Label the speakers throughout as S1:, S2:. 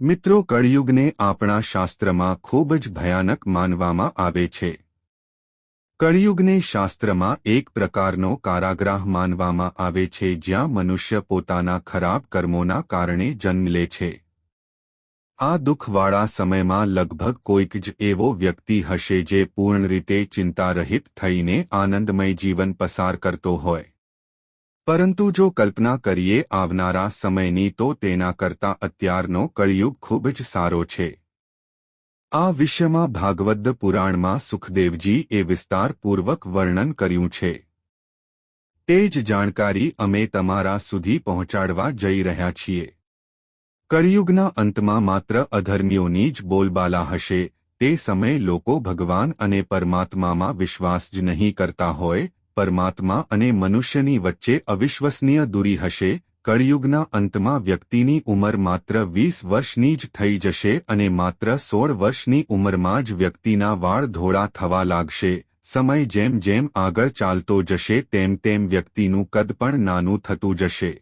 S1: મિત્રો, કળિયુગને આપણા શાસ્ત્રમાં ખૂબ જ ભયાનક માનવામાં આવે છે. કળિયુગને શાસ્ત્રમાં એક પ્રકારનો કારાગ્રાહ માનવામાં આવે છે, જ્યાં મનુષ્ય પોતાના ખરાબ કર્મોના કારણે જન્મ લે છે. આ દુઃખવાળા સમયમાં લગભગ કોઈક જ એવો વ્યક્તિ હશે જે પૂર્ણ રીતે ચિંતારહિત થઈને આનંદમય જીવન પસાર કરતો હોય. પરંતુ જો કલ્પના કરીએ આવનારા સમયની તો તેના કરતા અત્યારનો કળિયુગ ખૂબ જ સારો છે. આ વિષયમાં ભાગવદ્દ પુરાણમાં સુખદેવજી એ વિસ્તારપૂર્વક વર્ણન કર્યું છે. તે જ જાણકારી અમે તમારા સુધી પહોંચાડવા જઈ રહ્યા છીએ. કળિયુગના અંતમાં માત્ર અધર્મીઓની જ બોલબાલા હશે, તે સમયે લોકો ભગવાન અને પરમાત્મામાં વિશ્વાસ જ નહીં કરતા હોય પરમાત્મા અને મનુષ્યની વચ્ચે અવિશ્વસનીય દૂરી હશે, કળિયુગના અંતમાં વ્યક્તિની ઉંમર માત્ર વીસ વર્ષની જ થઈ જશે અને માત્ર સોળ વર્ષની ઉંમરમાં જ વ્યક્તિના વાળ ધોળા થવા લાગશે. સમય જેમ જેમ આગળ ચાલતો જશે તેમ તેમ વ્યક્તિનું કદ પણ નાનું થતું જશે.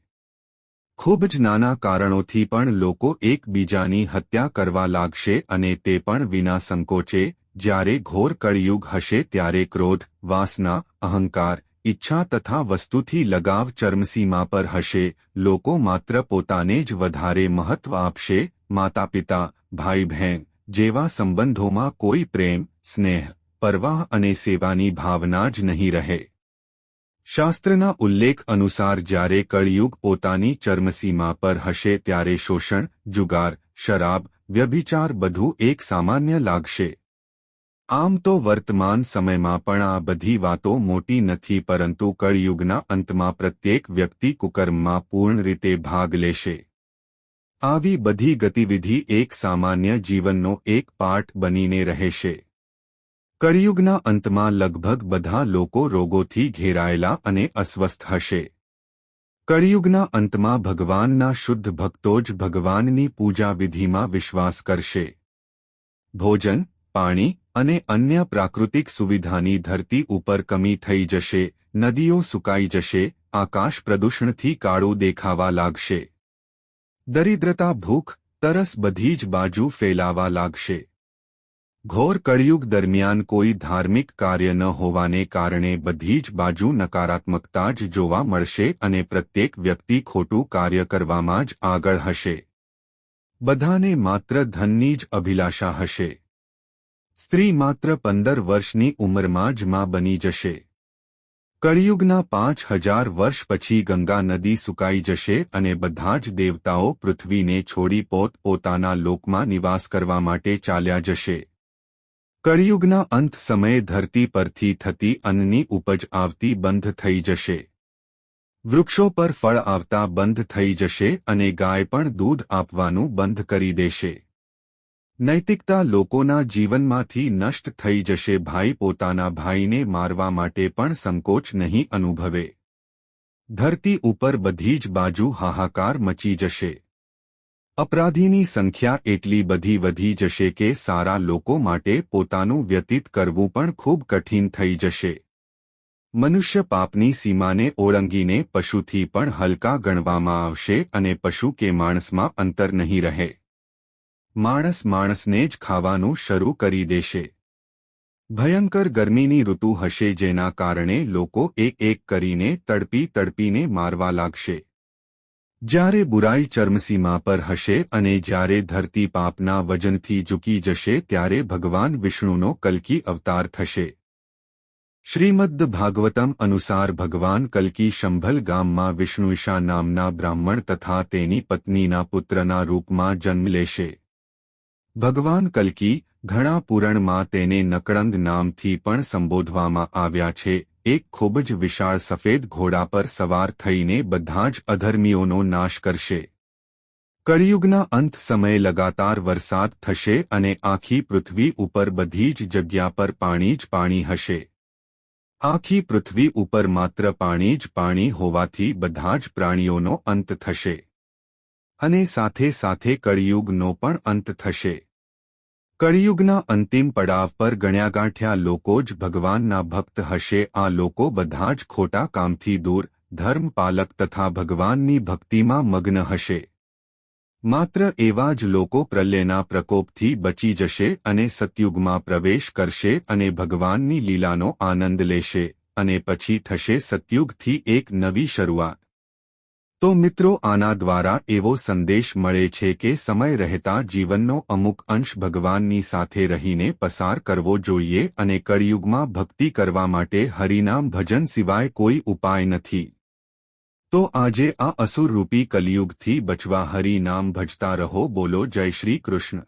S1: ખૂબ જ નાના કારણોથી પણ લોકો એકબીજાની હત્યા કરવા લાગશે અને તે પણ વિના સંકોચે જ્યારે ઘોર કળિયુગ હશે ત્યારે ક્રોધ વાસના અહંકાર ઈચ્છા તથા વસ્તુથી લગાવ ચર્મસીમા પર હશે લોકો માત્ર પોતાને જ વધારે મહત્વ આપશે માતા પિતા ભાઈ બહેન જેવા સંબંધોમાં કોઈ પ્રેમ સ્નેહ પરવાહ અને સેવાની ભાવના જ નહીં રહે શાસ્ત્રના ઉલ્લેખ અનુસાર જ્યારે કળિયુગ પોતાની ચર્મસીમા પર હશે ત્યારે શોષણ જુગાર શરાબ વ્યભિચાર બધું એક સામાન્ય લાગશે આમ તો વર્તમાન સમયમાં પણ આ બધી વાતો મોટી નથી પરંતુ કળયુગના અંતમાં પ્રત્યેક વ્યક્તિ કુકર્મમાં પૂર્ણ રીતે ભાગ લેશે. આવી બધી ગતિવિધિ એક સામાન્ય જીવનનો એક પાઠ બનીને રહેશે. કળિયુગના અંતમાં લગભગ બધા લોકો રોગોથી ઘેરાયેલા અને અસ્વસ્થ હશે. કળિયુગના અંતમાં ભગવાનના શુદ્ધ ભક્તો જ ભગવાનની પૂજા વિધિમાં વિશ્વાસ કરશે. ભોજન, પાણી અને અન્ય પ્રાકૃતિક સુવિધાની ધરતી ઉપર કમી થઈ જશે, નદીઓ સુકાઈ જશે, આકાશ પ્રદૂષણથી કાળું દેખાવા લાગશે. દરિદ્રતા ભૂખ, તરસ બધી જ બાજુ ફેલાવા લાગશે. ઘોર કળિયુગ દરમિયાન કોઈ ધાર્મિક કાર્ય ન હોવાને કારણે બધી જ બાજુ નકારાત્મકતા જ જોવા મળશે અને પ્રત્યેક વ્યક્તિ ખોટું કાર્ય કરવામાં જ આગળ હશે. બધાને માત્ર ધનની જ અભિલાષા હશે. સ્ત્રી માત્ર પંદર વર્ષની ઉંમરમાં જ માં બની જશે. કળિયુગના પાંચ હજાર વર્ષ પછી ગંગા નદી સુકાઈ જશે અને બધા જ દેવતાઓ પૃથ્વીને છોડી પોત પોતાના લોકમાં નિવાસ કરવા માટે ચાલ્યા જશે. કળિયુગના અંત સમયે ધરતી પરથી થતી અન્નની ઉપજ આવતી બંધ થઈ જશે. વૃક્ષો પર ફળ આવતા બંધ થઈ જશે અને ગાય પણ દૂધ આપવાનું બંધ કરી દેશે. નૈતિકતા લોકોના જીવનમાંથી નષ્ટ થઈ જશે. ભાઈ પોતાના ભાઈને મારવા માટે પણ સંકોચ નહીં અનુભવે. ધરતી ઉપર બધી જ બાજુ હાહાકાર મચી જશે. અપરાધીની સંખ્યા એટલી બધી વધી જશે કે સારા લોકો માટે પોતાનું વ્યતીત કરવું પણ ખૂબ કઠિન થઈ જશે. મનુષ્ય પાપની સીમાને ઓળંગીને પશુથી પણ હલકા ગણવામાં આવશે અને પશુ કે માણસમાં અંતર નહીં રહે. માણસ માણસને જ ખાવાનું શરૂ કરી દેશે. ભયંકર ગરમીની ઋતુ હશે જેના કારણે લોકો એક એક કરીને તડપી તડપીને મારવા લાગશે. જ્યારે બુરાઈ ચર્મસીમા પર હશે અને જ્યારે ધરતી પાપના વજનથી ઝૂકી જશે ત્યારે ભગવાન વિષ્ણુનો કલકી અવતાર થશે. શ્રીમદ્દ ભાગવતમ અનુસાર ભગવાન કલકી શંભલ ગામમાં વિષ્ણુઈશા નામના બ્રાહ્મણ તથા તેની પત્નીના પુત્રના રૂપમાં જન્મ લેશે. ભગવાન કલ્કી ઘણા પુરાણમાં તેને નકળંગ નામથી પણ સંબોધવામાં આવ્યા છે. એક ખૂબ જ વિશાળ સફેદ ઘોડા પર સવાર થઈને બધા જ અધર્મીઓનો નાશ કરશે. કળિયુગના અંત સમયે લગાતાર વરસાદ થશે અને આખી પૃથ્વી ઉપર બધી જ જગ્યા પર પાણી જ પાણી હશે. આખી પૃથ્વી ઉપર માત્ર પાણી જ પાણી હોવાથી બધા જ પ્રાણીઓનો અંત થશે. અને સાથે સાથે કળિયુગનો પણ અંત થશે. કળિયુગના અંતિમ પડાવ પર ગણ્યાગાંઠ્યા લોકો જ ભગવાનના ભક્ત હશે, આ લોકો બધા જ ખોટા કામથી દૂર ધર્મપાલક તથા ભગવાનની ભક્તિમાં મગ્ન હશે. માત્ર એવા જ લોકો પ્રલયના પ્રકોપથી બચી જશે અને સતયુગમાં પ્રવેશ કરશે અને ભગવાનની લીલાનો આનંદ લેશે અને પછી થશે સતયુગથી એક નવી શરૂઆત. તો મિત્રો આના દ્વારા એવો સંદેશ મળે છે કે સમય રહેતા જીવનનો અમુક અંશ ભગવાનની સાથે રહીને પસાર કરવો જોઈએ અને કળિયુગમાં ભક્તિ કરવા માટે હરિનામ ભજન સિવાય કોઈ ઉપાય નથી. તો આજે આ અસુરરૂપી કલિયુગથી બચવા હરિનામ ભજતા રહો બોલો જય શ્રી કૃષ્ણ.